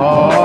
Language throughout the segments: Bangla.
Oh.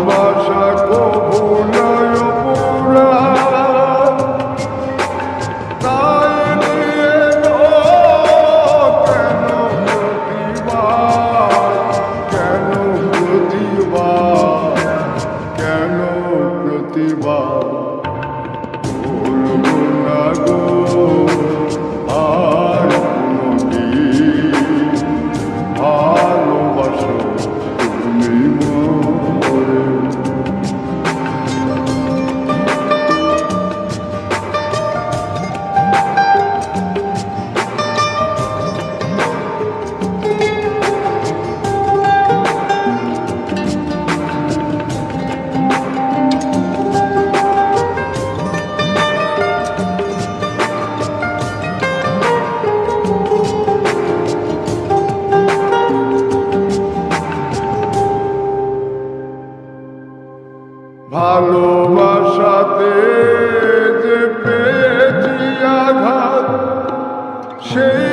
ভালোবাসা কবু নয় পুরা তাই নিয়ে কেন প্রতিবাদ কেন প্রতিবাদ কেন প্রতিবাদ ভালোবাসাতে যে পেয়েছি আঘাত সেই